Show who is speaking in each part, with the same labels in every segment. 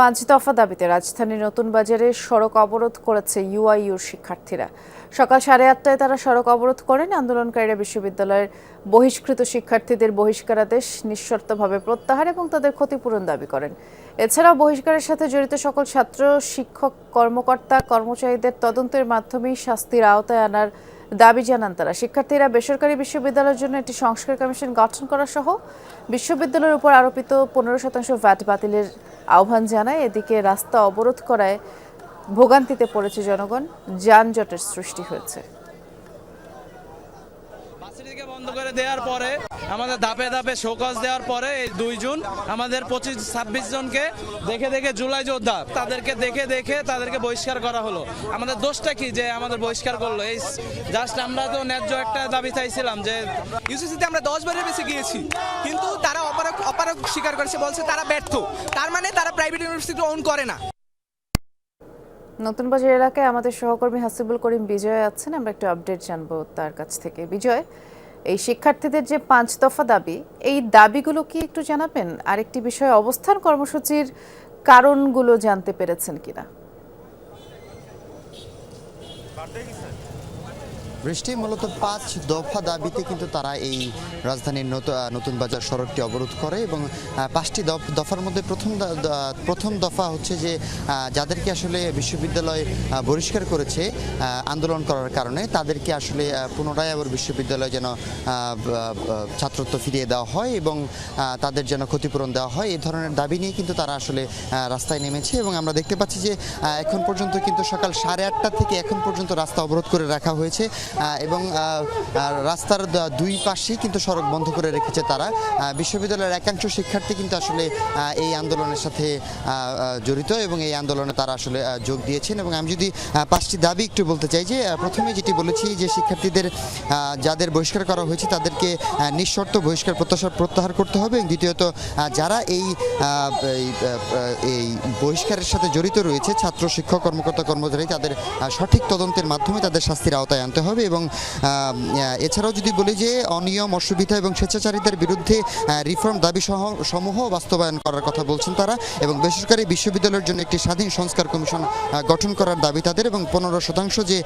Speaker 1: পাঁচ দফা দাবিতে রাজধানীর নতুন বাজারে সড়ক অবরোধ করেছে ইউআইইউর শিক্ষার্থীরা। সকাল সাড়ে আটটায় তারা সড়ক অবরোধ করেন। আন্দোলনকারীরা বিশ্ববিদ্যালয়ের বহিষ্কৃত শিক্ষার্থীদের বহিষ্কারাদেশ নিঃশর্তভাবে প্রত্যাহার এবং তাদের ক্ষতিপূরণ দাবি করেন। এছাড়াও বহিষ্কারের সাথে জড়িত সকল ছাত্র, শিক্ষক, কর্মকর্তা, কর্মচারীদের তদন্তের মাধ্যমেই শাস্তির আওতায় আনার দাবি জানান তারা। শিক্ষার্থীরা বেসরকারি বিশ্ববিদ্যালয়ের জন্য একটি সংস্কার কমিশন গঠন করা সহ বিশ্ববিদ্যালয়ের উপর আরোপিত পনেরো শতাংশ ভ্যাট বাতিলের আহ্বান জানায় এদিকে রাস্তা অবরোধ করায় ভোগান্তিতে পড়েছে জনগণ যানজটের সৃষ্টি হয়েছে।
Speaker 2: বন্ধ করে দেওয়ার পরে আমাদের ধাপে ধাপে শোকজ দেওয়ার পরে এই দুই জুন আমাদের পঁচিশ ছাব্বিশ জনকে দেখে দেখে জুলাই যোদ্ধা তাদেরকে দেখে দেখে তাদেরকে বহিষ্কার করা হলো। আমাদের দোষটা কি যে আমাদের বহিষ্কার করল? এই জাস্ট আমরা তো ন্যায্য একটা দাবি চাইছিলাম যে
Speaker 3: ইউসিসিতে আমরা দশ বারের বেশি গিয়েছি কিন্তু তারা স্বীকার করেছে বলছে তারা ব্যর্থ। তার মানে তারা প্রাইভেট ইউনিভার্সিটি ওন করে না।
Speaker 1: নতুন বাজার এলাকায় আমাদের সহকর্মী হাসিবুল করিম বিজয় আছেন। আমরা একটু আপডেট জানব তার কাছ থেকে। বিজয়, এই শিক্ষার্থীদের যে পাঁচ দফা দাবি, এই দাবিগুলো কি একটু জানাবেন? আরেকটি বিষয় অবস্থান কর্মসূচির কারণগুলো জানতে পেরেছেন কিনা?
Speaker 4: বৃষ্টি মূলত পাঁচ দফা দাবিতে কিন্তু তারা এই রাজধানীর নত- নতুন বাজার সড়কটি অবরোধ করে এবং পাঁচটি দফ- দফার মধ্যে প্রথম প্রথম দফা হচ্ছে যে যাদেরকে আসলে বিশ্ববিদ্যালয় বহিষ্কার করেছে আন্দোলন করার কারণে তাদেরকে আসলে পুনরায় আবার বিশ্ববিদ্যালয় যেন ছাত্রত্ব ফিরিয়ে দেওয়া হয় এবং তাদের যেন ক্ষতিপূরণ দেওয়া হয় এই ধরনের দাবি নিয়ে কিন্তু তারা আসলে রাস্তায় নেমেছে এবং আমরা দেখতে পাচ্ছি যে এখন পর্যন্ত কিন্তু সকাল সাড়ে আটটা থেকে এখন পর্যন্ত রাস্তা অবরোধ করে রাখা হয়েছে। এবং রাস্তার দুই পাশেই কিন্তু সড়ক বন্ধ করে রেখেছে তারা। বিশ্ববিদ্যালয়ের একাংশ শিক্ষার্থী কিন্তু আসলে এই আন্দোলনের সাথে জড়িত এবং এই আন্দোলনে তারা আসলে যোগ দিয়েছেন। এবং আমি যদি পাঁচটি দাবি একটু বলতে চাই যে প্রথমে যেটি বলেছি যে, শিক্ষার্থীদের যাদের বহিষ্কার করা হয়েছে তাদেরকে নিঃশর্ত বহিষ্কার প্রত্যাশা প্রত্যাহার করতে হবে। এবং দ্বিতীয়ত যারা এই এই বহিষ্কারের সাথে জড়িত রয়েছে ছাত্র শিক্ষক, কর্মকর্তা, কর্মচারী। তাদের সঠিক তদন্তের মাধ্যমে তাদের শাস্তির আওতায় আনতে হবে এবং এছাড়াও যদি বলি যে অনিয়ম, অসুবিধা এবং স্বেচ্ছাচারিতার বিরুদ্ধে রিফর্ম দাবি সহ, সমূহ বাস্তবায়ন করার কথা বলছেন তারা এবং বেসরকারি বিশ্ববিদ্যালয়ের জন্য একটি স্বাধীন সংস্কার কমিশন গঠন করার দাবি তাদের এবং পনেরো শতাংশ যে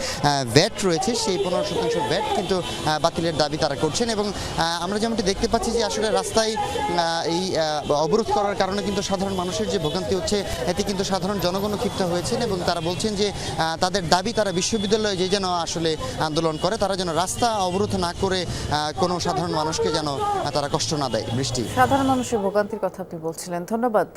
Speaker 4: ভ্যাট রয়েছে সেই পনেরো শতাংশ ভ্যাট কিন্তু বাতিলের দাবি তারা করছেন এবং আমরা যেমনটি দেখতে পাচ্ছি যে আসলে রাস্তায় এই অবরোধ করার কারণে কিন্তু সাধারণ মানুষের যে ভোগান্তি হচ্ছে এতে কিন্তু সাধারণ জনগণও ক্ষিপ্ত হয়েছেন এবং তারা বলছেন যে তাদের দাবি তারা বিশ্ববিদ্যালয়ে যে যেন আসলে আন্দোলন করে, তারা যেন রাস্তা অবরোধ না করে কোনো সাধারণ মানুষকে যেন তারা কষ্ট না দেয়। বৃষ্টি।
Speaker 1: সাধারণ মানুষের ভোগান্তির কথা আপনি বলছিলেন। ধন্যবাদ।